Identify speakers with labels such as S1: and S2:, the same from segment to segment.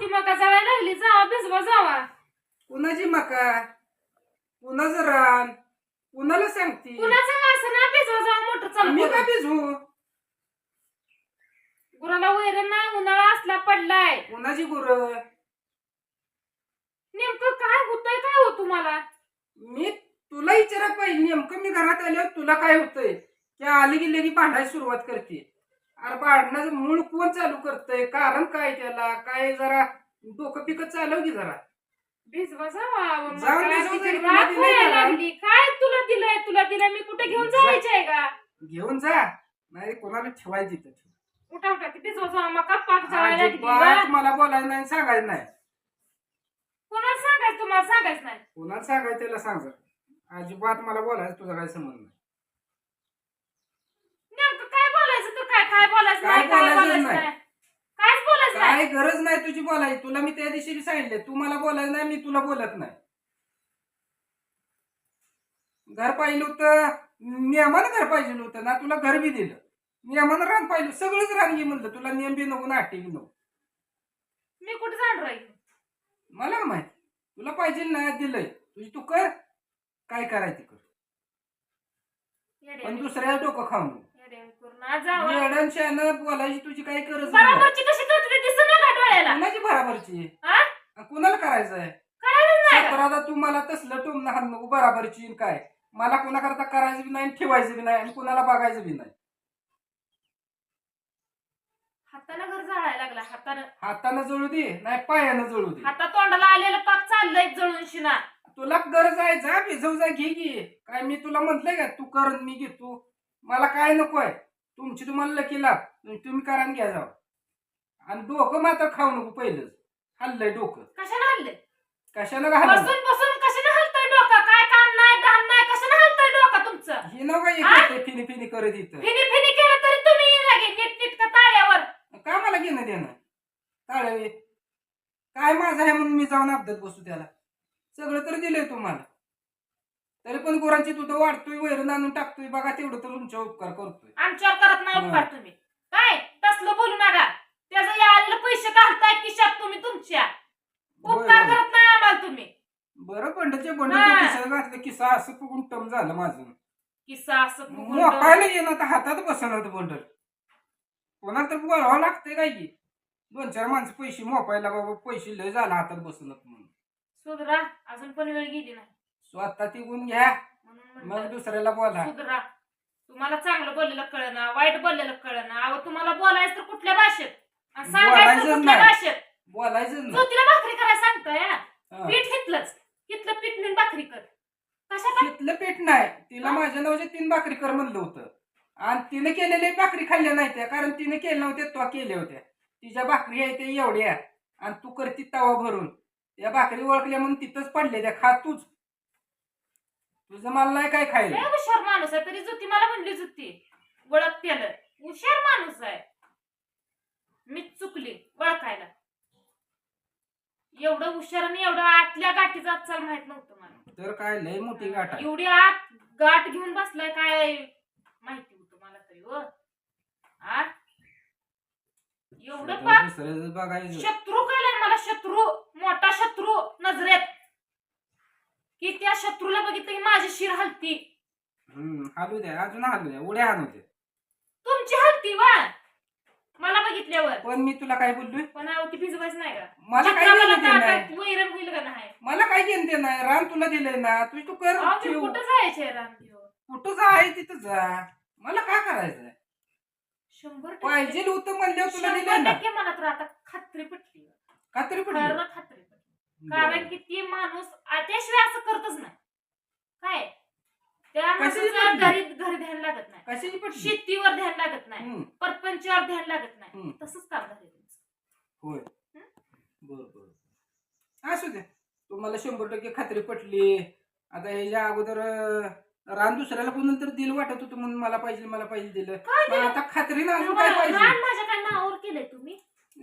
S1: होती मका जळायला लागली जावा भिजवा जावा.
S2: कुणाची मका? कुणाचं रान? कुणाला सांगते?
S1: कुणाचं असं ना भिजवा जावा मोटर
S2: मी
S1: चालू
S2: का
S1: करून.
S2: भिजू
S1: गुराला वैरण नाही उन्हाळा असला पडलाय.
S2: कुणाची गुर?
S1: नेमकं काय होतंय काय हो तुम्हाला?
S2: मी तुला विचारत पाहिजे नेमकं मी घरात आल्यावर तुला काय होतंय? की आली की लगी भांडायला सुरुवात करते. अरे भांडणाचं मूळ कोण चालू करतंय? कारण काय त्याला? काय जरा डोकं पिकत चालव की जरा.
S1: भिजवा जावा. मग
S2: जाऊन
S1: काय किती
S2: तुला दिलंय
S1: व्हायला
S2: का?
S1: लागली? काय तुला दिलंय? तुला दिलंय? मी कुठे घेऊन
S2: जा.
S1: जायचे आहे का?
S2: घेऊन जा. नाही कोणाला ठेवायची तिथं
S1: उठा उठा ती? भिजवा जावा. मका पाक जळायला लागली
S2: अजिबात
S1: वा.
S2: मला बोलायचं नाही सांगायचं नाही.
S1: कोणाला सांगायचं? तुम्हाला सांगायचं नाही.
S2: कोणाला सांगायचं त्याला सांग जरा. अजिबात मला बोलायचं तुझा काय संबंध नाही
S1: नेमकं काय बोलायचं तर काय काय बोलायचं
S2: काय
S1: नाही काय
S2: बोलायचं
S1: बोलायचं
S2: नाही.
S1: नाही. कायच बोलायचं नाही.
S2: काय गरज नाही तुझी बोलायची. तुला मी त्या दिवशी बी सांगितले तू मला बोलायचं नाही मी तुला बोलत नाही. घर पाहिलं होतं नियमानं घर पाहिजे होतं ना तुला घर बी दिलं. नियमानं रान पाहिलं सगळंच रान घे म्हणलं तुला नियम बी नको नाटी बी नको.
S1: मी कुठे जाणार आहे?
S2: मला माहीत. तुला पाहिजे ना दिलंय. तुझी तू कर काय करायचं कर. पण दुसऱ्या डोकं खाऊ नको
S1: जावा.
S2: येडण शहाणं बोलायची तुझी काही गरज नाही.
S1: बरोबरची कशी करते ते? दिसत नाही का डोळ्याला.
S2: कुणाची बराबरची?
S1: हा?
S2: कुणाला
S1: नाही. का?
S2: सतरादा तू मला तसलं टोमणं हाण नको बराबरची आणि काय? मला कुणाकरता करायचं बी नाही आणि ठेवायचं बी नाही आणि कुणाला बघायचं बी नाही.
S1: हाताला घर जाळायला लागला. हातानं
S2: हातानं जळू दे नाही पायानं जळू दे.
S1: हाता तोंडाला आलेलं पाक चाललंय जळून शिना.
S2: तुला गरज आहे जा भिजव जा घे घे. काय मी तुला म्हंटलंय का? तू कर आणि मी घेतो. मला काय नकोय? तुमची तुम्हाला लकी लाभ तुम्ही करा आणि घ्या जाव. आणि डोकं मात्र खाऊ नको पहिलंच. हल्लंय डोकं.
S1: कशाने हल्ले
S2: कशानं घाललं
S1: बसून बसून कशाने हलतंय डोकं? काय काम नाही धान नाही कशाने हलतंय डोकं तुमचं?
S2: हे नका? एक फिनी फिनी करत इथं.
S1: फिनी फिनी केलं तरी तुम्ही लागे नीट नीट का ताळ्यावर?
S2: का मला घेणं देणं. टाळावे काय माझं आहे म्हणून मी जाऊन अपघात बसू त्याला. सगळं तर दिलंय तुम्हाला. तरी पण गुरांची दूध वाढतोय वैरण आणून टाकतोय. बघा तेवढं तर तुमच्या उपकार करतोय.
S1: आमच्यावर करत नाही. उपकार तुम्ही. काय? तसलं बोलू नका. त्याचं या आलेलं पैसे काढताय खिशात तुम्ही तुमच्या. उपकार. करत नाही आम्हाला तुम्ही.
S2: बरं पंडचे बंड
S1: हा.
S2: खिशात घातलं किस्सा असं फुगून टम झालं माझं.
S1: किस्सा असं
S2: मोकायला येणं तर हातात बसणार बंडल. कोणाला तर बोलावं लागतंय काय की? दोन चार माणसं पैसे मोपायला बाबा पैसे लय झाला हातात बसणार म्हणून.
S1: सुधरा अजून पण वेळ गेली नाही.
S2: स्वतः ती गुण घ्या
S1: म्हणून
S2: मग
S1: म्हणलं,
S2: दुसऱ्याला बोला.
S1: सुधरा तुम्हाला चांगलं बोललेलं कळना वाईट बोललेलं कळना. अहो तुम्हाला बोलायचं तर कुठल्या भाषेत? आणि सांगायचं तर
S2: बोलायचंच
S1: कुठल्या
S2: नाही.
S1: भाषेत?
S2: बोलायचं ना
S1: भाकरी करायला सांगताय हा?
S2: हा.
S1: पीठ घेतलंच. तिथलं पीठ नेऊन भाकरी कर.
S2: तिथलं पीठ नाही. तिला? माझ्या नावाचे तीन भाकरी कर म्हणलं होतं. आणि तिने केलेल्या भाकरी खाल्ल्या नाही त्या कारण तिने केल्या नव्हत्या तो केल्या होत्या. तिच्या भाकरी आहे ते एवढ्या. आणि तू करती तवा भरून. त्या भाकरी ओळखल्या म्हणून तिथंच पडल्या त्या. खा तूच. तुझं मला नाही काय खायला.
S1: लय हुशार माणूस आहे तरी जुती मला म्हणली जुती. ओळख केलं हुशार माणूस आहे. मीच चुकली ओळखायला एवढं हुशार आणि एवढं आतल्या गाठी जात चाल माहीत नव्हतं मला.
S2: तर काय लय मोठी गाठ आहे.
S1: एवढी आत गाठ घेऊन बसलाय काय माहिती होतं मला तरी हो. आ? एवढं पाक
S2: दुसऱ्याचं बघायचं.
S1: शत्रू काय मला शत्रू मोठा शत्रू नजरेत. की त्या शत्रूला बघितलं की माझी शिर हलती.
S2: हम्म हालू द्या अजून हालू द्या उड्या हाणू द्या.
S1: तुमची हलती वा मला बघितल्यावर.
S2: पण मी तुला काय बोललोय?
S1: पण अहो ती भिजवायच नाही का?
S2: मला काय
S1: चक्रा मला
S2: घेणं देणं नाही.
S1: ताटात वैरण होईल का नाही?
S2: मला काय देणं नाही. राम तुला दिलंय ना तुझी तू कर
S1: अहो, ते
S2: ठेव.
S1: कुठं जायचंय राम
S2: कुठं जाय तिथं जा. मला काय करायचंय?
S1: शंभर टक्के-
S2: पाहिजे होतं म्हणल्यावर तुला दिलंय
S1: शंभर
S2: ना.
S1: टक्के मला तर आता खात्री पटली.
S2: खात्री पडली
S1: खरं खात्री पटली. कारण की ती माणूस त्याशिवाय असं करतच नाही. काय? त्या
S2: पटली?
S1: घरी घरी ध्यान लागत नाही.
S2: कशाची पडली
S1: शेतीवर ध्यान लागत नाही. परपंचावर ध्यान लागत नाही. तसंच काम झालं
S2: होय. बर बर. असू दे तुम्हाला शंभर टक्के खात्री पटली. आता ह्याच्या अगोदर रान दुसऱ्याला पण नंतर दिल वाटत होतं म्हणून मला पाहिजे मला पाहिजे दिलं.
S1: काय
S2: पण
S1: दिलं?
S2: आता खात्रीनं अजून काय पाहिजे?
S1: माझ्या काय नावावर केलंय तुम्ही.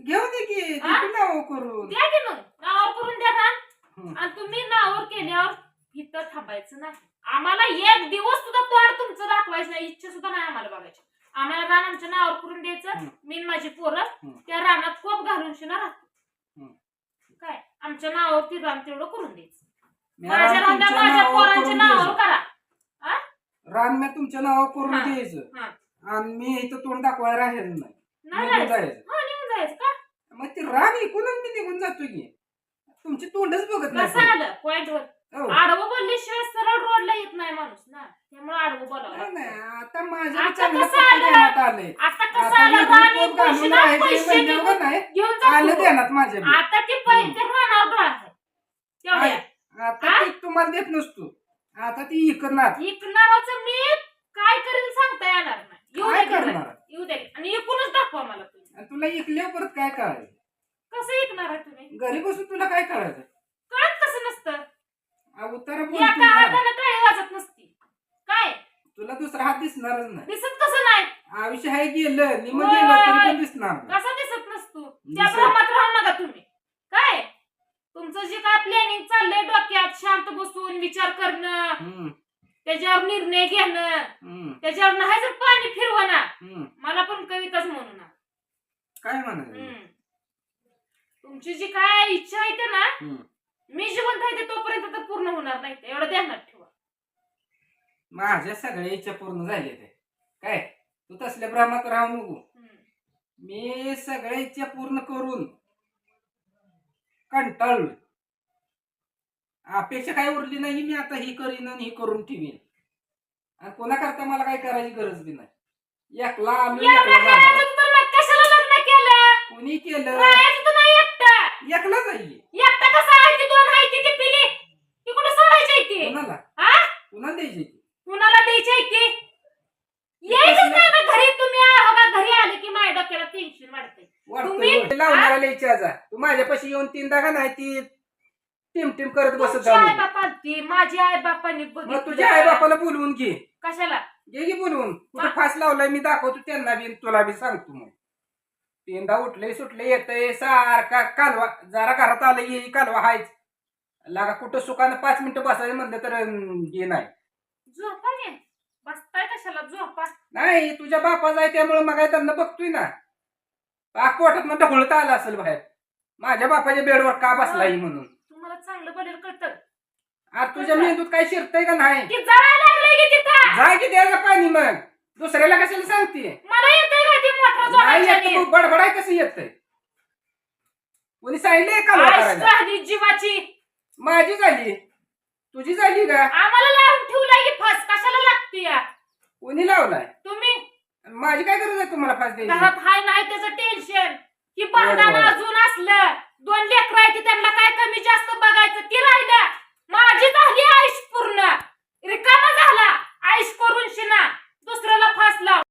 S2: घेऊ दे की
S1: हा?
S2: देतो नाव करून
S1: द्या की मग नावावर करून द्या
S2: हम्म.
S1: आणि तुम्ही नावावर केल्यावर इथं थांबायचं नाही आम्हाला एक दिवस सुद्धा तोड तुमचं दाखवायचं नाही इच्छा सुद्धा नाही आम्हाला बघायची आम्हाला रान आमच्या नावावर करून द्यायचं. मी आणि माझी पोरं. त्या रानात कोप घालून शिना राहतो. काय आमच्या नावावरती रान तेवढं करून द्यायचं
S2: मी
S1: माझ्या
S2: तुमच्या नावावर
S1: पोरांच्या
S2: करून
S1: नावावर
S2: द्यायचं.
S1: करा
S2: रान मी तुमच्या नावावर करून
S1: हा.
S2: द्यायचं
S1: हा.
S2: आणि मी इथं तोंड दाखवायला राहिलं नाही निघून
S1: जायचं हा
S2: मग ते रान ऐकूनच मी निघून जातो की. तुमची तोंडच बघत
S1: कसं
S2: नाही
S1: आलं वर.
S2: हो.
S1: आडवं बोलल्याशिवाय सरळ रोडला येत नाही माणूस ना. त्यामुळे आडवं बोलावं
S2: नाही,
S1: लागतं.
S2: नाही, आता माझ्या
S1: आता
S2: चांगलं
S1: कसं
S2: पत्ते
S1: आलं?
S2: देण्यात आलंय.
S1: आता कसं
S2: आता
S1: आलं?
S2: वेगळी
S1: रान
S2: पोत
S1: एक
S2: घालून
S1: पैसे ना
S2: राहायचे
S1: पैसे
S2: म्हणल्यावर
S1: घेऊन
S2: नाही
S1: घेऊन
S2: आलं
S1: जातो
S2: देण्यात माझ्या बी.
S1: आता ते पैसे राहणार डोळा आहे तेवढ्या
S2: आहे. आता ती तुम्हाला देत नसतो. आता ती इकणार.
S1: इकणाराचं मी. काय करेल सांगता येणार नाही. येऊ
S2: काय
S1: घरात.
S2: करणार?
S1: येऊ द्या आणि एकूणच दाखवा मला तुम्ही.
S2: आणि तुला इकल्यावर परत काय कळायचं?
S1: कसं ऐकणार आहे तुम्ही?
S2: घरी बसून तुला काय कळायचं?
S1: कळत कसं नसतं?
S2: आ, उतारा ना.
S1: वाजत नसती. काय?
S2: तुला दुसरा हात दिसणारच नाही.
S1: दिसत कसं नाही?
S2: आयुष्य आहे गेलं निम
S1: होय.
S2: गेलं तरी पण दिसणार नाही.
S1: कसं दिसत नसतो? त्या
S2: दिसत.
S1: भ्रमात राहू नका तुम्ही. काय? तुमचं जे काय प्लॅनिंग चाललंय डोक्यात शांत बसून विचार करणं
S2: हम्म,
S1: त्याच्यावर निर्णय घेणं
S2: हम्म,
S1: त्याच्यावर नाही जर पाणी फिरवणार
S2: हम्म.
S1: मला पण कविताच म्हणू ना
S2: काय म्हणायचं.
S1: तुमची जी काय इच्छा आहे ते ना
S2: हम्म.
S1: मी जिवंत आहे ते तोपर्यंत तर पूर्ण होणार नाही ते. एवढं ध्यानात ठेवा.
S2: माझ्या सगळ्या इच्छा पूर्ण झाल्या ते. काय? तू तसल्या भ्रमात राहू नको.
S1: हम्म.
S2: मी सगळ्या इच्छा पूर्ण करून कंटाळलो अपेक्षा काय उरली नाही मी आता ही करीन आणि ही करून ठेवीन. आणि कोणाकरता मला काय करायची गरज बी नाही. एकला आलो जाणार.
S1: तर मग कशाला लग्न केलं
S2: कोणी केलं?
S1: राहायचं तर नाही एकटं.
S2: एकला जाईल
S1: एकटं कसं आहे? ती दोन आहे ती ती पिली ती कुठे सोडायची आहे ती?
S2: कोणाला?
S1: हा?
S2: कोणाला द्यायची?
S1: कुणाला द्यायची आहे ती? यायचंच नाही ना घरी. तुम्ही घरी आले की माझ्या डोक्याला टेन्शन वाढते तुम्ही-
S2: वाटतं लावणारा लिहायची आज तू माझ्या पाशी येऊन तीनदा का नाही ती टिम टिम करत बसत
S1: तुमची आई माझी आई बापांनी
S2: मग तुझ्या आई बापाला बोलवून घे.
S1: कशाला?
S2: घे की बोलवून. कुठं फास लावलाय मी दाखवतो त्यांना बी आणि तुला बी सांगतो मग. तीनदा उठले सुटले येतंय सारखा कालवा जरा घरात आलं ये कालवा हायच. लागा कुठं सुखानं पाच मिनिटं बसायचं म्हणलं तर अं, हे नाही.
S1: झोपा ने बसताय कशाला? झोपा.
S2: नाही तुझ्या बापाचा आहे त्यामुळे मग त्यांना बघतोय ना. पाक पोटात ढकलता आला असेल बाहेर. माझ्या बापाच्या बेडवर का बसलाय म्हणून?
S1: तुम्हाला चांगलं बनेल कळतं.
S2: आज तुझ्या मेंदूत काय शिरतय का नाही?
S1: की जळायला लागलंय की तिथं?
S2: जा की द्यायचं पाणी मग. दुसऱ्याला कशाला सांगते?
S1: मला येतंय का ती
S2: बडबडाय कसं येत कोणी सांगितलंय का
S1: जीवाची.
S2: माझी झाली. तुझी झाली का?
S1: आम्हाला लावून ठेवलाय फस? कशाला लागते या
S2: कोणी लावलाय?
S1: तुम्ही?
S2: माझी काय गरज आहे तुम्हाला फास
S1: नाही त्याचं टेन्शन कि
S2: बंधन
S1: अजून असलं. दोन लेकर आहे की त्यांना काय कमी जास्त बघायचं? ती राहिलं माझी झाली आयुष पूर्ण. रिकामा झाला. आयुष करून शिना. दुसऱ्याला फास लाव.